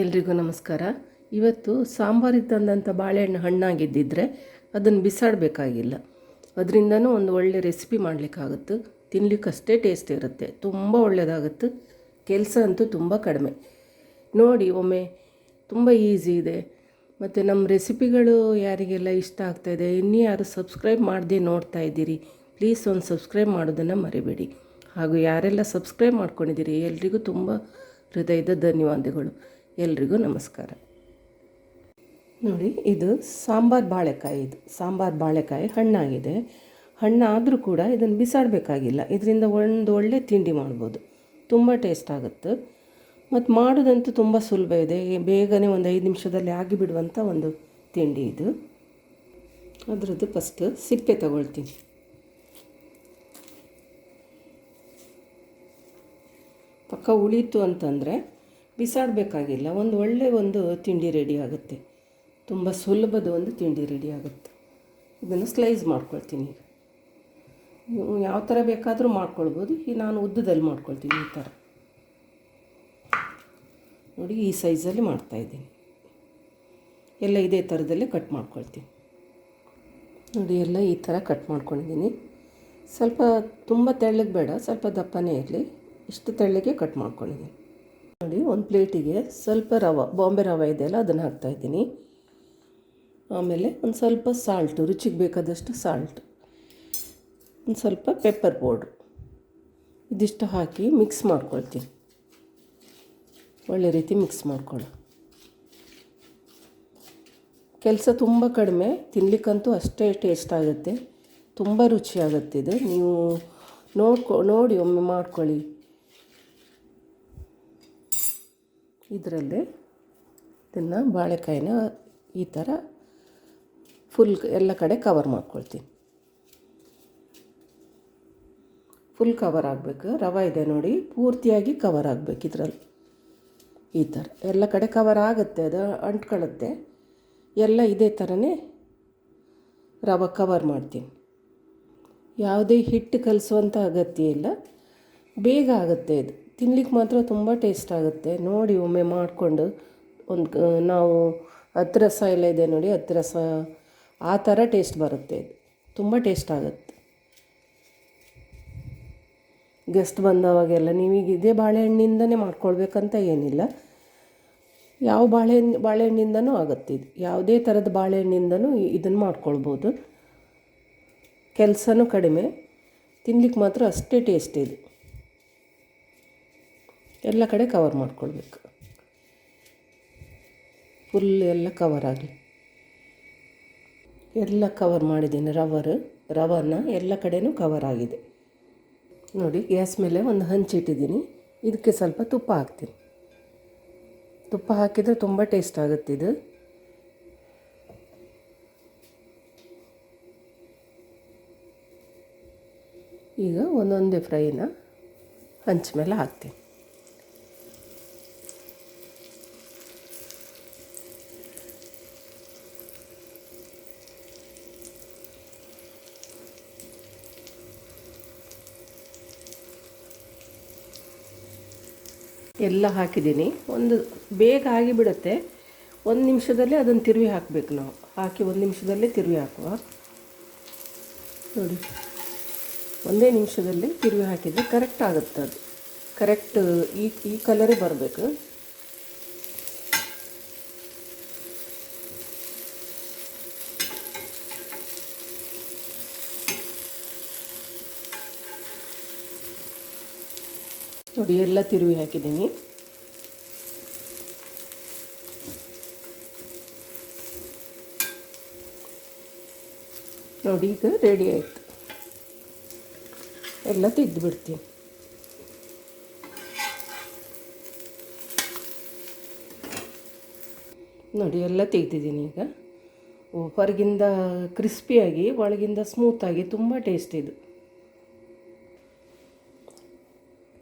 ಎಲ್ರಿಗೂ ನಮಸ್ಕಾರ. ಇವತ್ತು ಸಾಂಬಾರಿಗೆ ತಂದಂಥ ಬಾಳೆಹಣ್ಣು ಹಣ್ಣಾಗಿದ್ದಿದ್ರೆ ಅದನ್ನು ಬಿಸಾಡಬೇಕಾಗಿಲ್ಲ. ಅದರಿಂದನೂ ಒಂದು ಒಳ್ಳೆ ರೆಸಿಪಿ ಮಾಡಲಿಕ್ಕಾಗುತ್ತೆ. ತಿನ್ನಲಿಕ್ಕಷ್ಟೇ ಟೇಸ್ಟ್ ಇರುತ್ತೆ. ತುಂಬ ಒಳ್ಳೆಯದಾಗುತ್ತೆ ಕೆಲಸ ಅಂತೂ ತುಂಬ ಕಡಿಮೆ. ನೋಡಿ, ಒಮ್ಮೆ ತುಂಬ ಈಸಿ ಇದೆ. ಮತ್ತು ನಮ್ಮ ರೆಸಿಪಿಗಳು ಯಾರಿಗೆಲ್ಲ ಇಷ್ಟ ಆಗ್ತಾಯಿದೆ ಇನ್ನೂ ಯಾರು ಸಬ್ಸ್ಕ್ರೈಬ್ ಮಾಡದೆ ನೋಡ್ತಾ ಇದ್ದೀರಿ, ಪ್ಲೀಸ್ ಒಂದು ಸಬ್ಸ್ಕ್ರೈಬ್ ಮಾಡೋದನ್ನು ಮರಿಬೇಡಿ. ಹಾಗೂ ಯಾರೆಲ್ಲ ಸಬ್ಸ್ಕ್ರೈಬ್ ಮಾಡ್ಕೊಂಡಿದ್ದೀರಿ, ಎಲ್ರಿಗೂ ತುಂಬ ಹೃದಯದ ಧನ್ಯವಾದಗಳು. ಎಲ್ರಿಗೂ ನಮಸ್ಕಾರ. ನೋಡಿ, ಇದು ಸಾಂಬಾರು ಬಾಳೆಕಾಯಿ ಇದು. ಸಾಂಬಾರು ಬಾಳೆಕಾಯಿ ಹಣ್ಣಾಗಿದೆ. ಹಣ್ಣಾದರೂ ಕೂಡ ಇದನ್ನು ಬಿಸಾಡಬೇಕಾಗಿಲ್ಲ. ಇದರಿಂದ ಒಂದು ಒಳ್ಳೆ ತಿಂಡಿ ಮಾಡ್ಬೋದು. ತುಂಬ ಟೇಸ್ಟ್ ಆಗುತ್ತೆ. ಮತ್ತು ಮಾಡೋದಂತೂ ತುಂಬ ಸುಲಭ ಇದೆ. ಬೇಗನೆ ಒಂದು ಐದು ನಿಮಿಷದಲ್ಲಿ ಆಗಿಬಿಡುವಂಥ ಒಂದು ತಿಂಡಿ ಇದು. ಅದರದ್ದು ಫಸ್ಟ್ ಸಿಪ್ಪೆ ತಗೊಳ್ತೀನಿ. ಪಕ್ಕ ಉಳಿತು ಅಂತಂದರೆ ಬಿಸಾಡಬೇಕಾಗಿಲ್ಲ. ಒಂದು ಒಳ್ಳೆಯ ಒಂದು ತಿಂಡಿ ರೆಡಿ ಆಗುತ್ತೆ. ತುಂಬ ಸುಲಭದ ಒಂದು ತಿಂಡಿ ರೆಡಿ ಆಗುತ್ತೆ. ಇದನ್ನು ಸ್ಲೈಸ್ ಮಾಡ್ಕೊಳ್ತೀನಿ ಈಗ. ಯಾವ ಥರ ಬೇಕಾದರೂ ಮಾಡ್ಕೊಳ್ಬೋದು. ಈ ನಾನು ಉದ್ದದಲ್ಲಿ ಮಾಡ್ಕೊಳ್ತೀನಿ ಈ ಥರ ನೋಡಿ, ಈ ಸೈಜಲ್ಲಿ ಮಾಡ್ತಾಯಿದ್ದೀನಿ ಎಲ್ಲ ಇದೇ ಥರದಲ್ಲೇ ಕಟ್ ಮಾಡ್ಕೊಳ್ತೀನಿ. ನೋಡಿ, ಎಲ್ಲ ಈ ಥರ ಕಟ್ ಮಾಡ್ಕೊಂಡಿದ್ದೀನಿ. ಸ್ವಲ್ಪ ತುಂಬ ತೆಳ್ಳಗೆ ಬೇಡ, ಸ್ವಲ್ಪ ದಪ್ಪನೇ ಇರಲಿ. ಇಷ್ಟು ತೆಳ್ಳಗೆ ಕಟ್ ಮಾಡ್ಕೊಂಡಿದ್ದೀನಿ. ನೋಡಿ, ಒಂದು ಪ್ಲೇಟಿಗೆ ಸ್ವಲ್ಪ ರವೆ, ಬಾಂಬೆ ರವೆ ಇದೆಯಲ್ಲ ಅದನ್ನು ಹಾಕ್ತಾಯಿದ್ದೀನಿ ಆಮೇಲೆ ಒಂದು ಸ್ವಲ್ಪ ಸಾಲ್ಟು ರುಚಿಗೆ ಬೇಕಾದಷ್ಟು ಸಾಲ್ಟ್ ಒಂದು ಸ್ವಲ್ಪ ಪೆಪ್ಪರ್ ಪೌಡ್ರು ಇದಿಷ್ಟು ಹಾಕಿ ಮಿಕ್ಸ್ ಮಾಡ್ಕೊಳ್ತೀನಿ. ಒಳ್ಳೆ ರೀತಿ ಮಿಕ್ಸ್ ಮಾಡ್ಕೊಳ್ಳಿ. ಕೆಲಸ ತುಂಬ ಕಡಿಮೆ ತಿನ್ನಲಿಕ್ಕಂತೂ ಅಷ್ಟೇ ಟೇಸ್ಟ್ ಆಗುತ್ತೆ. ತುಂಬ ರುಚಿಯಾಗುತ್ತೆ ಇದು. ನೀವು ನೋಡ್ಕೊ, ನೋಡಿ ಒಮ್ಮೆ ಮಾಡ್ಕೊಳ್ಳಿ. ಇದರಲ್ಲೇ ಇದನ್ನು ಬಾಳೆಕಾಯಿನ ಈ ಥರ ಫುಲ್ ಎಲ್ಲ ಕಡೆ ಕವರ್ ಮಾಡ್ಕೊಳ್ತೀನಿ. ಫುಲ್ ಕವರ್ ಆಗಬೇಕು. ರವೆ ಇದೆ ನೋಡಿ, ಪೂರ್ತಿಯಾಗಿ ಕವರ್ ಆಗಬೇಕು ಇದರಲ್ಲಿ. ಈ ಥರ. ಎಲ್ಲ ಕಡೆ ಕವರ್ ಆಗುತ್ತೆ, ಅದು ಅಂಟ್ಕೊಳ್ಳುತ್ತೆ. ಎಲ್ಲ ಇದೇ ಥರನೇ ರವೆ ಕವರ್ ಮಾಡ್ತೀನಿ. ಯಾವುದೇ ಹಿಟ್ಟು ಕಲಿಸುವಂಥ ಅಗತ್ಯ ಇಲ್ಲ. ಬೇಗ ಆಗುತ್ತೆ ಇದು. ತಿನ್ಲಿಕ್ಕೆ ಮಾತ್ರ ತುಂಬ ಟೇಸ್ಟ್ ಆಗುತ್ತೆ. ನೋಡಿ ಒಮ್ಮೆ ಮಾಡಿಕೊಂಡು ಒಂದು ನಾವು ಹತ್ತಿರಸ ಎಲ್ಲ ಇದೆ ನೋಡಿ ಹತ್ತಿರಸ ಆ ಥರ ಟೇಸ್ಟ್ ಬರುತ್ತೆ ಇದು. ತುಂಬ ಟೇಸ್ಟ್ ಆಗುತ್ತೆ. ಗೆಸ್ಟ್ ಬಂದವಾಗೆಲ್ಲ ನೀವೀಗ ಇದೇ ಬಾಳೆಹಣ್ಣಿಂದನೇ ಮಾಡ್ಕೊಳ್ಬೇಕಂತ ಏನಿಲ್ಲ. ಯಾವ ಬಾಳೆಹಣ್ಣು ಬಾಳೆಹಣ್ಣಿಂದನೂ ಆಗುತ್ತೆ ಇದು. ಯಾವುದೇ ಥರದ ಬಾಳೆಹಣ್ಣಿಂದನೂ ಇದನ್ನು ಮಾಡ್ಕೊಳ್ಬೋದು. ಕೆಲಸನೂ ಕಡಿಮೆ. ತಿನ್ಲಿಕ್ಕೆ ಮಾತ್ರ ಅಷ್ಟೇ ಟೇಸ್ಟ್ ಇದು. ಎಲ್ಲ ಕಡೆ ಕವರ್ ಮಾಡ್ಕೊಳ್ಬೇಕು. ಫುಲ್ ಎಲ್ಲ ಕವರ್ ಆಗಲಿ. ಎಲ್ಲ ಕವರ್ ಮಾಡಿದ್ದೀನಿ ರವರು. ರವನ್ನ ಎಲ್ಲ ಕಡೆಯೂ ಕವರ್ ಆಗಿದೆ. ನೋಡಿ, ಗ್ಯಾಸ್ ಮೇಲೆ ಒಂದು ಹಂಚಿಟ್ಟಿದ್ದೀನಿ ಇದಕ್ಕೆ ಸ್ವಲ್ಪ ತುಪ್ಪ ಹಾಕ್ತೀನಿ. ತುಪ್ಪ ಹಾಕಿದರೆ ತುಂಬ ಟೇಸ್ಟ್ ಆಗುತ್ತೆ ಇದು. ಈಗ ಒಂದೊಂದೇ ಫ್ರೈನ ಹಂಚ ಮೇಲೆ ಹಾಕ್ತೀನಿ. ಎಲ್ಲ ಹಾಕಿದ್ದೀನಿ. ಒಂದು ಬೇಗ ಆಗಿಬಿಡುತ್ತೆ. ಒಂದು ನಿಮಿಷದಲ್ಲೇ ಅದನ್ನು ತಿರುವಿ ಹಾಕಬೇಕು ನಾವು. ಹಾಕಿ ಒಂದು ನಿಮಿಷದಲ್ಲೇ ತಿರುವಿ ಹಾಕುವ. ನೋಡಿ. ಒಂದೇ ನಿಮಿಷದಲ್ಲಿ ತಿರುವಿ ಹಾಕಿದರೆ ಕರೆಕ್ಟ್ ಆಗುತ್ತೆ ಅದು. ಕರೆಕ್ಟ್ ಈ ಈ ಕಲರೇ ಬರಬೇಕು. ನೋಡಿ, ಎಲ್ಲ ತಿರುವಿ ಹಾಕಿದ್ದೀನಿ. ನೋಡಿ ಈಗ ರೆಡಿ ಆಯಿತು. ಎಲ್ಲ ತೆಗೆದು ಬಿಡ್ತೀನಿ. ನೋಡಿ, ಎಲ್ಲ ತೆಗ್ದಿದ್ದೀನಿ ಈಗ. ಹೊರಗಿಂದ ಕ್ರಿಸ್ಪಿಯಾಗಿ ಒಳಗಿಂದ ಸ್ಮೂತಾಗಿ ತುಂಬ ಟೇಸ್ಟ್ ಇದು.